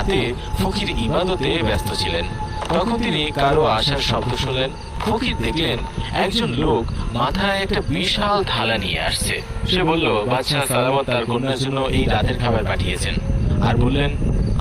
রাতে ফকির ইবাদতে ব্যস্ত ছিলেন। তখন তিনি কারও আসার শব্দ শুনলেন। ফকির দেখলেন একজন লোক মাথায় একটা বিশাল থালা নিয়ে আসছে। সে বলল বাচ্চা সালামত তার কন্যার জন্য এই রাতের খাবার পাঠিয়েছেন। আর বললেন,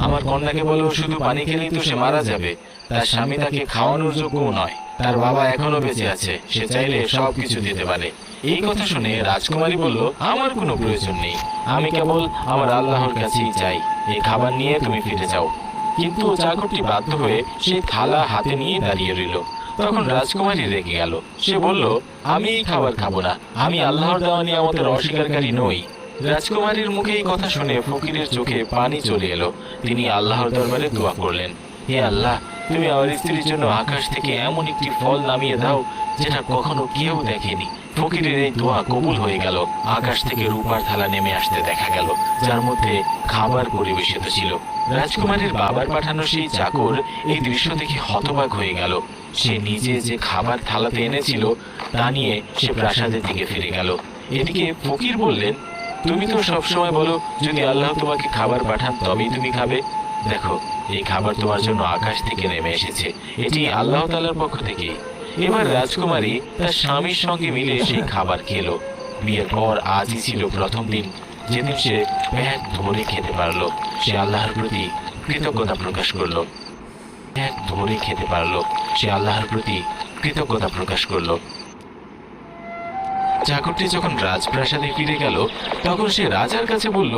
আমার কন্যাকে বলো, শুধু পানি খেলেই তো সে মারা যাবে। তার স্বামী তাকে খাওয়ানোর যোগ্যও নয়। তার বাবা এখনও বেঁচে আছে সে চাইলে সব কিছু দিতে পারে। এই কথা শুনে রাজকুমারী বলল আমার কোনো প্রয়োজন নেই। আমি কেবল আমার আল্লাহর কাছেই চাই। এই খাবার নিয়ে তুমি ফিরে যাও। কিন্তু চাকরটি বাধ্য হয়ে সেই থালা হাতে নিয়ে দাঁড়িয়ে রইল। তখন রাজকুমারী রেগে গেল। সে বলল আমি এই খাবার খাব না। আমি আল্লাহর দেওয়া নিয়ামতের অস্বীকারী নই। রাজকুমারীর মুখে এই কথা শুনে ফকিরের চোখে পানি চলে এলো তিনি আল্লাহর দরবারে দোয়া করলেন হে আল্লাহ, তুমি আমার স্ত্রীর জন্য আকাশ থেকে এমন একটি ফল নামিয়ে দাও যেটা কখনো কেউ দেখেনি। ফকিরের এই দোয়া কবুল হয়ে গেল। আকাশ থেকে রূপার থালা নেমে আসতে দেখা গেল, যার মধ্যে খাবার পরিবেশিত ছিল। রাজকুমারীর বাবার পাঠানো সেই চাকর এই দৃশ্য দেখে হতবাক হয়ে গেল। সে নিজে যে খাবার থালাতে এনেছিল, তা নিয়ে সে প্রাসাদের দিকে ফিরে গেল। এদিকে ফকির বললেন, তুমি তো সবসময় বলো, যদি আল্লাহ তোমাকে খাবার পাঠান তবেই তুমি খাবে। দেখো এই খাবার তোমার জন্য আকাশ থেকে নেমে এসেছে। এটি আল্লাহ তালার পক্ষ থেকে। এবার রাজকুমারী তার স্বামীর সঙ্গে মিলে সেই খাবার খেলো। বিয়ের পর আজই ছিল প্রথম দিন। যেদিন সে পেট ধরে খেতে পারল, সে আল্লাহর প্রতি কৃতজ্ঞতা প্রকাশ করল। পেট ধরে খেতে পারল, সে আল্লাহর প্রতি কৃতজ্ঞতা প্রকাশ করল। চাকরটি যখন রাজপ্রাসাদে ফিরে গেল, তখন সে রাজার কাছে বলল,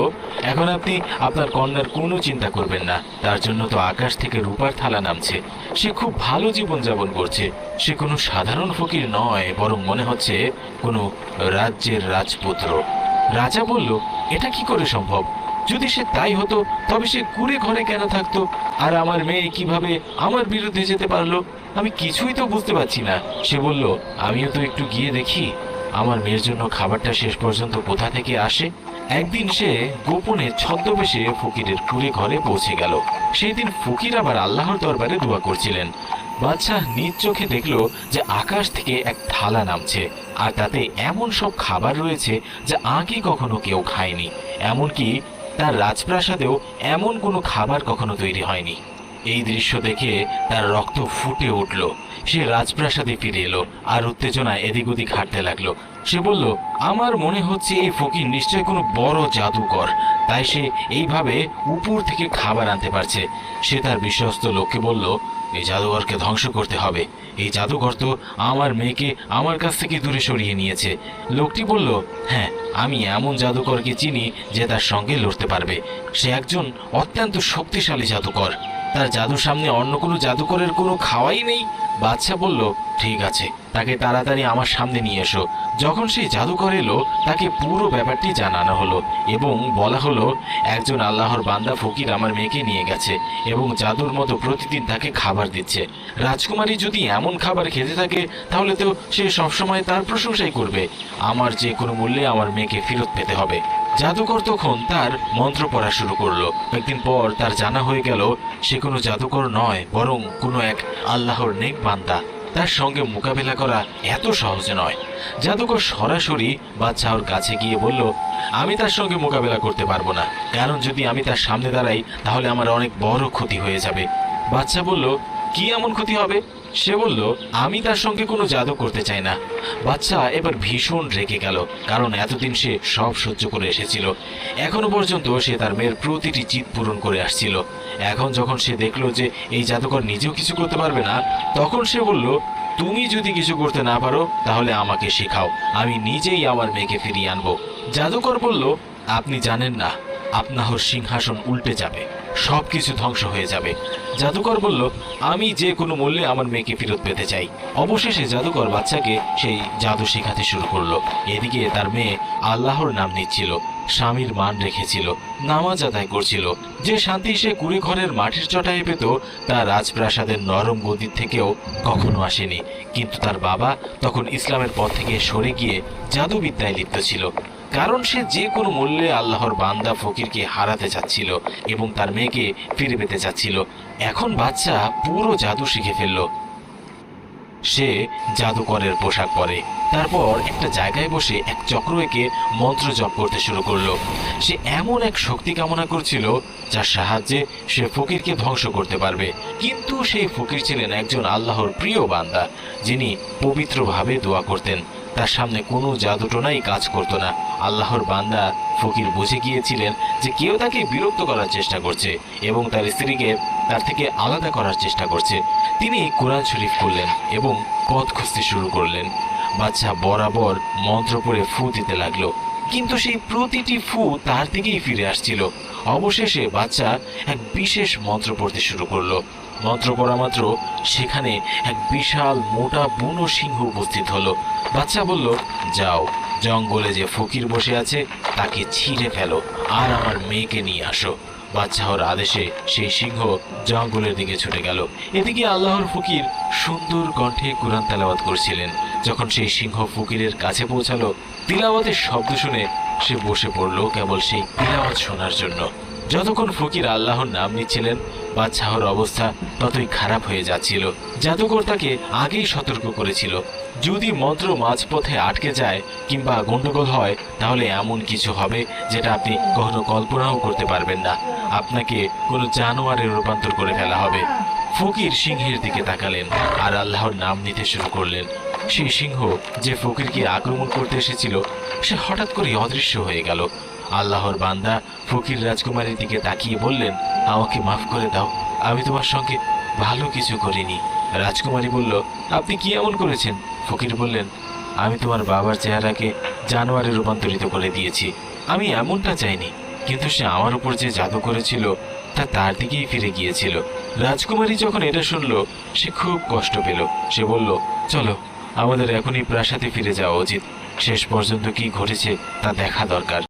এখন আপনি আপনার কন্যার কোনো চিন্তা করবেন না, তার জন্য তো আকাশ থেকে রূপার থালা নামছে। সে খুব ভালো জীবনযাপন করছে। সে কোনো সাধারণ ফকির নয়, বরং মনে হচ্ছে কোনো রাজ্যের রাজপুত্র। রাজা বলল, এটা কি করে সম্ভব? যদি সে তাই হতো, তবে সে কুড়ে ঘরে কেন থাকতো? আর আমার মেয়ে কীভাবে আমার বিরুদ্ধে যেতে পারল? আমি কিছুই তো বুঝতে পারছি না। সে বলল, আমিও তো একটু গিয়ে দেখি। আমার মেয়ের জন্য খাবারটা শেষ পর্যন্ত কোথা থেকে আসে? একদিন সে গোপনে ছদ্মবেশে ফকিরের কুড়ে ঘরে পৌঁছে গেল। সেই দিন ফকির আবার আল্লাহর দরবারে দোয়া করছিলেন। বাদশাহ নিজ চোখে দেখল যে আকাশ থেকে এক থালা নামছে, আর তাতে এমন সব খাবার রয়েছে যা আগে কখনো কেউ খায়নি। এমনকি তার রাজপ্রাসাদেও এমন কোনো খাবার কখনো তৈরি হয়নি। এই দৃশ্য দেখে তার রক্ত ফুটে উঠল। সে রাজপ্রাসাদে ফিরে এলো আর উত্তেজনায় এদিক ওদিক হাঁটতে লাগল। সে বলল, আমার মনে হচ্ছে এই ফকির নিশ্চয় কোনো বড় জাদুকর। তাই সে এইভাবে উপর থেকে খাবার আনতে পারছে। সে তার বিশ্বস্ত লোককে বলল, এই জাদুঘরকে ধ্বংস করতে হবে। এই জাদুঘর তো আমার মেয়েকে আমার কাছ থেকে দূরে সরিয়ে নিয়েছে। লোকটি বলল হ্যাঁ আমি এমন জাদুকরকে চিনি যে তার সঙ্গে লড়তে পারবে। সে একজন অত্যন্ত শক্তিশালী জাদুকর। তার জাদুর সামনে অন্য কোনো জাদুকরের কোনো খাওয়াই নেই। বাদশা বলল, ঠিক আছে, তাকে তাড়াতাড়ি আমার সামনে নিয়ে এসো। যখন সেই জাদুকর এলো, তাকে পুরো ব্যাপারটি জানানো হলো এবং বলা হলো, একজন আল্লাহর বান্দা ফকির আমার মেয়েকে নিয়ে গেছে এবং জাদুর মতো প্রতিদিন তাকে খাবার দিচ্ছে। রাজকুমারী যদি এমন খাবার খেতে থাকে, তাহলে তো সে সবসময় তার প্রশংসাই করবে। আমার যে কোনো মূল্যে আমার মেয়েকে ফেরত পেতে হবে। জাদুকর তখন তার মন্ত্র পড়া শুরু করল। একদিন পর তার জানা হয়ে গেল, সে কোনো জাদুকর নয়, বরং কোনো এক আল্লাহর নেক বান্দা। তার সঙ্গে মোকাবেলা করা এত সহজ নয়। জাদুকর সরাসরি বাদশাহর কাছে গিয়ে বলল, আমি তার সঙ্গে মোকাবেলা করতে পারব না। কারণ যদি আমি তার সামনে দাঁড়াই, তাহলে আমার অনেক বড় ক্ষতি হয়ে যাবে। বাচ্চা বলল, কি এমন ক্ষতি হবে? সে বলল, আমি তার সঙ্গে কোনো জাদু করতে চাই না। বাচ্চা এবার ভীষণ রেগে গেল, কারণ এতদিন সে সব সহ্য করে এসেছিল। এখনও পর্যন্ত সে তার মেয়ের প্রতিটি চিত পূরণ করে আসছিল। এখন যখন সে দেখল যে এই জাদুকর নিজেও কিছু করতে পারবে না, তখন সে বলল, তুমি যদি কিছু করতে না পারো, তাহলে আমাকে শেখাও। আমি নিজেই আমার মেয়েকে ফিরিয়ে আনব। জাদুকর বলল, আপনি জানেন না, আপনার সিংহাসন উল্টে যাবে। সব কিছু ধ্বংস হয়ে যাবে। জাদুকর বলল, আমি যে কোনো মূল্যে আমার মেয়েকে ফেরত পেতে চাই। অবশেষে জাদুকর বাচ্চাকে সেই জাদু শেখাতে শুরু করল। এদিকে তার মেয়ে আল্লাহর নাম নিচ্ছিল, স্বামীর মান রেখেছিল, নামাজ আদায় করছিল। যে শান্তি সে কুড়ে ঘরের মাটির চটায়ে পেত, তা রাজপ্রাসাদের নরম গদির থেকেও কখনো আসেনি। কিন্তু তার বাবা তখন ইসলামের পথ থেকে সরে গিয়ে জাদুবিদ্যায় লিপ্ত ছিল। কারণ সে যে কোনো মূল্যে আল্লাহর বান্দা ফকিরকে হারাতে চাচ্ছিল এবং তার মেয়েকে ফিরে পেতে চাচ্ছিল। এখন বাচ্চা পুরো জাদু শিখে ফেলল। সে জাদুকরের পোশাক পরে। তারপর একটা জায়গায় বসে এক চক্র এঁকে মন্ত্র জপ করতে শুরু করল। সে এমন এক শক্তি কামনা করছিল, যার সাহায্যে সে ফকিরকে ধ্বংস করতে পারবে। কিন্তু সেই ফকির ছিলেন একজন আল্লাহর প্রিয় বান্দা, যিনি পবিত্রভাবে দোয়া করতেন। তার সামনে কোনো জাদুটোনাই কাজ করতো না। আল্লাহর বান্দা ফকির বুঝে গিয়েছিলেন যে কেউ তাকে বিরক্ত করার চেষ্টা করছে এবং তার স্ত্রীকে তার থেকে আলাদা করার চেষ্টা করছে। তিনি কোরআন শরীফ করলেন এবং পথ খুঁজতে শুরু করলেন। বাচ্চা বরাবর মন্ত্র পড়ে ফু দিতে লাগল। কিন্তু সেই প্রতিটি ফু তার থেকেই ফিরে আসছিল। অবশেষে বাচ্চা এক বিশেষ মন্ত্র পড়তে শুরু করল। মন্ত্র পড়া মাত্র সেখানে এক বিশাল মোটা বুনো সিংহ উপস্থিত হলো। বাচ্চা বলল, যাও, জঙ্গলে যে ফকির বসে আছে, তাকে ছিঁড়ে ফেলো আর আমার মেয়েকে নিয়ে আসো। হওয়ার আদেশে সেই সিংহ জঙ্গলের দিকে ছুটে গেল। এদিকে আল্লাহর ফকির সুন্দর কণ্ঠে কোরআন তেলাওয়াত করছিলেন। যখন সেই সিংহ ফকিরের কাছে পৌঁছালো, তিলাওয়াতের শব্দ শুনে সে বসে পড়ল কেবল সেই তিলাওয়াত শোনার জন্য। যতক্ষণ ফকির আল্লাহর নাম নিচ্ছিলেন বাদশাহর অবস্থা ততই খারাপ হয়ে যাচ্ছিল। জাদুকর তাকে আগেই সতর্ক করেছিল। যদি মন্ত্র মাঝপথে আটকে যায় কিংবা গন্ডগোল হয়, তাহলে এমন কিছু হবে যেটা আপনি কখনো কল্পনাও করতে পারবেন না। আপনাকে কোনো জানোয়ারে রূপান্তর করে ফেলা হবে। ফকির সিংহের দিকে তাকালেন আর আল্লাহর নাম নিতে শুরু করলেন। সেই সিংহ যে ফকিরকে আক্রমণ করতে এসেছিল, সে হঠাৎ করে অদৃশ্য হয়ে গেল। আল্লাহর বান্দা ফকির রাজকুমারীর দিকে তাকিয়ে বললেন, আমাকে মাফ করে দাও, আমি তোমার সঙ্গে ভালো কিছু করিনি। রাজকুমারী বলল, আপনি কি এমন করেছেন? ফকির বললেন, আমি তোমার বাবার চেহারাকে জানোয়ারে রূপান্তরিত করে দিয়েছি। আমি এমনটা চাইনি, কিন্তু সে আমার উপর যে জাদু করেছিল, তা তার দিকেই ফিরে গিয়েছিল। রাজকুমারী যখন এটা শুনলো, সে খুব কষ্ট পেল। সে বলল, চলো, আমাদের এখনই প্রাসাদে ফিরে যাওয়া উচিত। শেষ পর্যন্ত কি ঘটেছে, তা দেখা দরকার।